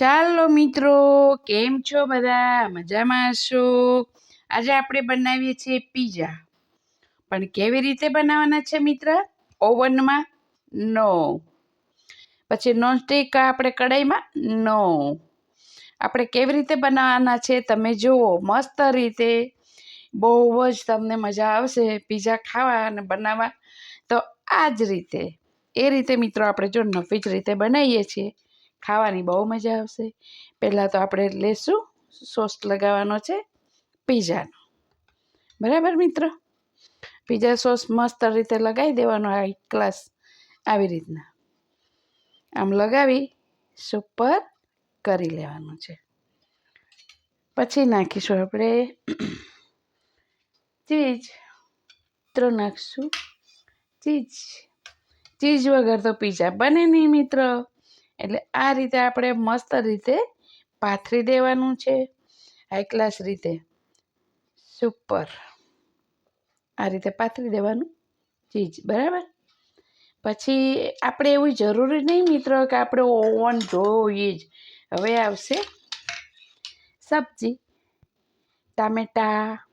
ચાલો મિત્રો, કેમ છો બધા? મજામાં છો. આજે આપણે બનાવીએ છીએ પીઝા પણ કેવી રીતે બનાવવાના છે મિત્ર? ઓવનમાં? નો પછી નોનસ્ટિક આપણે કઢાઈમાં? નો આપણે કેવી રીતે બનાવવાના છે તમે જુઓ, મસ્ત રીતે. બહુ જ તમને મજા આવશે પીઝા ખાવા અને બનાવવા. તો આ જ રીતે. એ રીતે મિત્રો આપણે જો નફી જ રીતે બનાવીએ છીએ ખાવાની બહુ મજા આવશે. પહેલાં તો આપણે લેશું સોસ લગાવવાનો છે, પીઝાનો. બરાબર મિત્ર? પીઝા સોસ મસ્ત રીતે લગાવી દેવાનો, આ એક ગ્લાસ આવી રીતના. આમ લગાવી, સુપર કરી લેવાનું છે. પછી નાખીશું આપણે ચીજ મિત્રો, નાખશું ચીજ ચીજ વગર તો પીઝા બને નહીં મિત્ર. એટલે આ રીતે આપણે મસ્ત રીતે પાથરી દેવાનું છે હાઈ ક્લાસ રીતે. સુપર આ રીતે પાથરી દેવાનું. ચીજ, બરાબર? પછી આપણે એવું જરૂરી નહીં મિત્રો કે આપણે ઓવન જોઈએ જ. હવે આવશે સબ્જી, ટામેટા,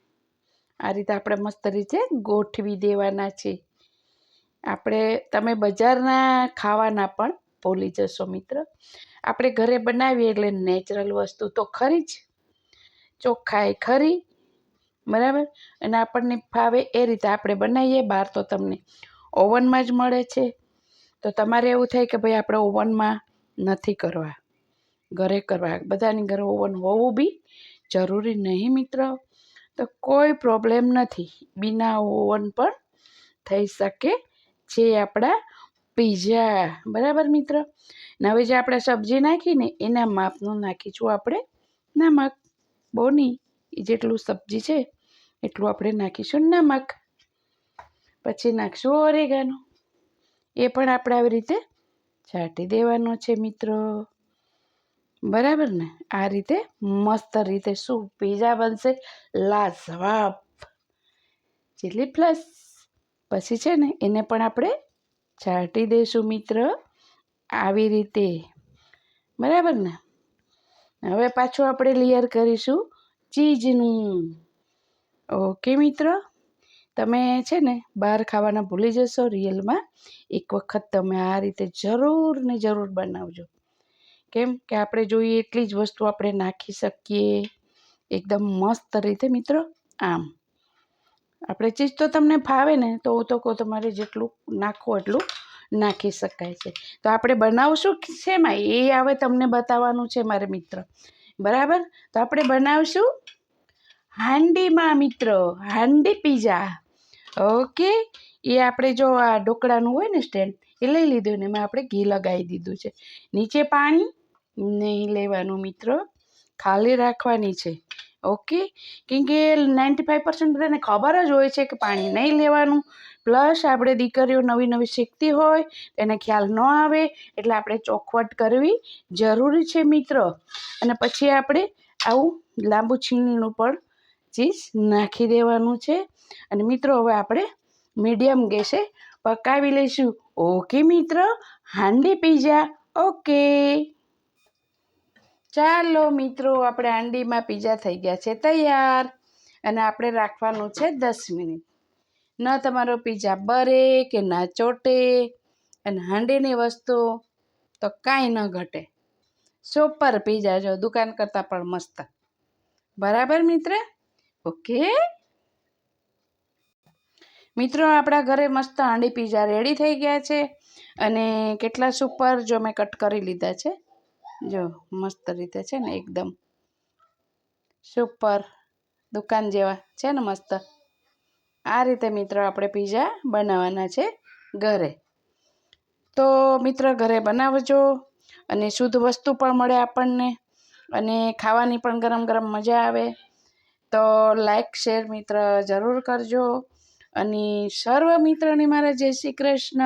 આ રીતે આપણે મસ્ત રીતે ગોઠવી દેવાના છે. આપણે, તમે બજારના ખાવાના પણ ભૂલી જશો મિત્ર. આપણે ઘરે બનાવીએ એટલે નેચરલ વસ્તુ તો ખરી જ. ચોખ્ખાય ખરી. બરાબર? અને આપણને ફાવે એ રીતે આપણે બનાવીએ, બહાર તો તમને ઓવનમાં જ મળે છે. તો તમારે એવું થાય કે ભાઈ આપણે ઓવનમાં નથી કરવા. ઘરે કરવા. બધાની ઘરે ઓવન હોવું બી જરૂરી નહીં મિત્ર. તો કોઈ પ્રોબ્લેમ નથી. બિના ઓવન પણ થઈ શકે જે આપણા પીઝા બરાબર મિત્ર? ને હવે જે આપણે સબ્જી નાખીને એના માપનું નાખીશું આપણે નમક. બોની એ જેટલું સબ્જી છે એટલું આપણે નાખીશું નમક. પછી નાખશું ઓરેગાનો. એ પણ આપણે આવી રીતે છાંટી દેવાનો છે મિત્રો. બરાબર ને? આ રીતે મસ્ત રીતે શું પીઝા બનશે. લાજવાબ. ચીલી પ્લસ પછી છે ને એને પણ આપણે છાંટી દઈશું મિત્ર. આવી રીતે. બરાબર ને? હવે પાછું આપણે લેયર કરીશું ચીઝનું ઓકે મિત્ર. તમે છે ને બહાર ખાવાના ભૂલી જશો રિયલમાં. એક વખત તમે આ રીતે જરૂર ને જરૂર બનાવજો. કેમ કે આપણે જોઈએ એટલી જ વસ્તુ આપણે નાખી શકીએ. એકદમ મસ્ત રીતે મિત્રો. આમ. આપણે ચીજ તો તમને ફાવે ને, તો હું તો કહું તમારે જેટલું નાખો એટલું નાખી શકાય છે. તો આપણે બનાવશું શેમાં? એ હવે તમને બતાવવાનું છે મારે મિત્ર. બરાબર? તો આપણે બનાવશું હાંડીમાં મિત્ર, હાંડી પીઝા. ઓકે? એ આપણે જો આ ઢોકળાનું હોય ને સ્ટેન્ડ, એ લઈ લીધું ને એમાં આપણે ઘી લગાવી દીધું છે. નીચે પાણી નહીં લેવાનું મિત્ર, ખાલી રાખવાની છે. ઓકે? કેમ કે નાઇન્ટી ફાઇવ પર્સન્ટ બધાને ખબર જ હોય છે કે પાણી નહીં લેવાનું. પ્લસ આપણે દીકરીઓ નવી નવી શીખતી હોય એને ખ્યાલ ન આવે, એટલે આપણે ચોખવટ કરવી જરૂરી છે મિત્ર. અને પછી આપણે આવું લાંબુ છીણીનું પણ ચીઝ નાખી દેવાનું છે. અને મિત્રો, હવે આપણે મીડિયમ ગેસે પકાવી લઈશું. ઓકે મિત્ર? હાંડી પીઝા. ઓકે. ચાલો મિત્રો, આપણે હાંડીમાં પીઝા થઈ ગયા છે તૈયાર. અને આપણે રાખવાનું છે દસ મિનિટ. ન તમારો પીઝા બરે કે ના ચોટે અને હાંડીની વસ્તુ તો કાંઈ ન ઘટે. સુપર પીઝા જો, દુકાન કરતાં પણ મસ્ત. બરાબર મિત્ર? ઓકે. મિત્રો, આપણા ઘરે મસ્ત હાંડી પીઝા રેડી થઈ ગયા છે. અને કેટલા સુપર જો મેં કટ કરી લીધા છે. જો, મસ્ત રીતે છે ને એકદમ. સુપર દુકાન જેવા છે ને મસ્ત. આ રીતે મિત્રો આપણે પીઝા બનાવવાના છે ઘરે. તો મિત્ર ઘરે બનાવજો અને શુદ્ધ વસ્તુ પણ મળે આપણને અને ખાવાની પણ ગરમ ગરમ મજા આવે. તો લાઈક, શેર મિત્ર જરૂર કરજો. અને સર્વ મિત્રોને મારા જય શ્રી કૃષ્ણ.